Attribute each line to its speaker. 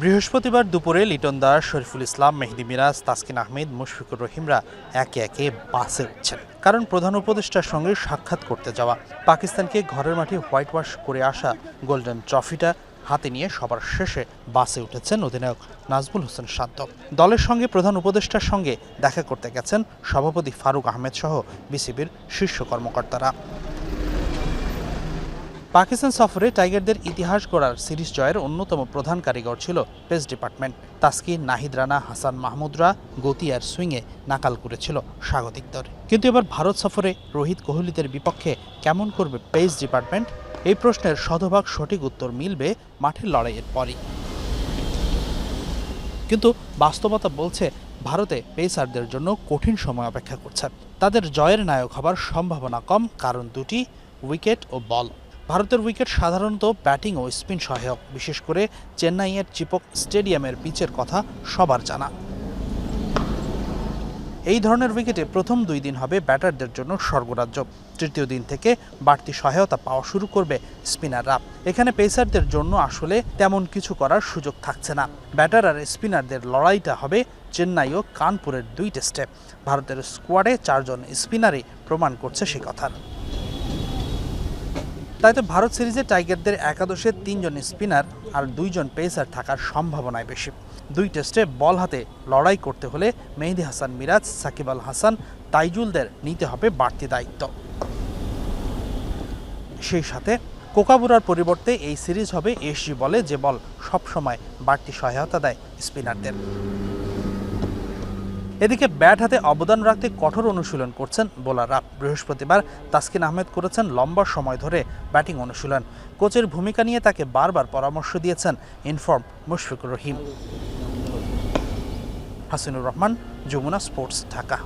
Speaker 1: বৃহস্পতিবার দুপুরে লিটন দাস শরীফুল ইসলাম, মেহেদি মিরাজ, তাসকিন আহমেদ, মুশফিকুর রহিমরা একে একে বাসে উঠছেন। কারণ প্রধান উপদেষ্টার সঙ্গে সাক্ষাৎ করতে যাওয়া। পাকিস্তানকে ঘরের মাঠে হোয়াইট ওয়াশ করে আসা গোল্ডেন ট্রফিটা হাতে নিয়ে সবার শেষে বাসে উঠেছেন অধিনায়ক নাজমুল হোসেন শান্ত। দলের সঙ্গে প্রধান উপদেষ্টার সঙ্গে দেখা করতে গেছেন সভাপতি ফারুক আহমেদ সহ বিসিবির শীর্ষ কর্মকর্তারা। পাকিস্তান সফরে টাইগারদের ইতিহাস গড়ার সিরিজ জয়ের অন্যতম প্রধান কারিগর ছিল পেস ডিপার্টমেন্ট। তাস্কিন, নাহিদ রানা, হাসান মাহমুদরা গতি আর সুইংয়ে নাকাল করেছিল স্বাগতিক দল। কিন্তু এবার ভারত সফরে রোহিত কোহলিদের বিপক্ষে কেমন করবে পেস ডিপার্টমেন্ট? এই প্রশ্নের শতভাগ সঠিক উত্তর মিলবে মাঠের লড়াইয়ের পরই। কিন্তু বাস্তবতা বলছে, ভারতে পেসারদের জন্য কঠিন সময় অপেক্ষা করছে। তাদের জয়ের নায়ক হবার সম্ভাবনা কম, কারণ দুটি, উইকেট ও বল। ভারতের উইকেট সাধারণত ব্যাটিং ও স্পিন সহায়ক, বিশেষ করে চেন্নাইয়ের চিপক স্টেডিয়ামের পিচের কথা সবার জানা। এই ধরনের উইকেটে প্রথম দুই দিন হবে ব্যাটারদের জন্য স্বর্গরাজ্য। তৃতীয় দিন থেকে বাড়তি সহায়তা পাওয়া শুরু করবে স্পিনাররা। এখানে পেসারদের জন্য আসলে তেমন কিছু করার সুযোগ থাকছে না। ব্যাটার আর স্পিনারদের লড়াইটা হবে চেন্নাই ও কানপুরের দুই টেস্টে ভারতের স্কোয়াডে চারজন স্পিনারই প্রমাণ করছে সে কথার। তাই তো ভারত সিরিজে টাইগারদের একাদশে তিনজন স্পিনার আর দুইজন পেসার থাকার সম্ভাবনায় বেশি। দুই টেস্টে বল হাতে লড়াই করতে হলে মেহেদি হাসান মিরাজ, সাকিব আল হাসান, তাইজুলদের নিতে হবে বাড়তি দায়িত্ব। সেই সাথে কোকাবুরার পরিবর্তে এই সিরিজ হবে এসজি বলে যে বল সবসময় বাড়তি সহায়তা দেয় স্পিনারদের। এদিকে ব্যাট হাতে অবদান রাখতে কঠোর অনুশীলন করছেন বোলাররা। বৃহস্পতিবার তাসকিন আহমেদ করেছেন লম্বা সময় ধরে ব্যাটিং অনুশীলন। কোচের ভূমিকা নিয়ে তাকে বারবার পরামর্শ দিয়েছেন ইনফর্ম মুশফিকুর রহিম। হাসিনুর রহমান, যমুনা স্পোর্টস, ঢাকা।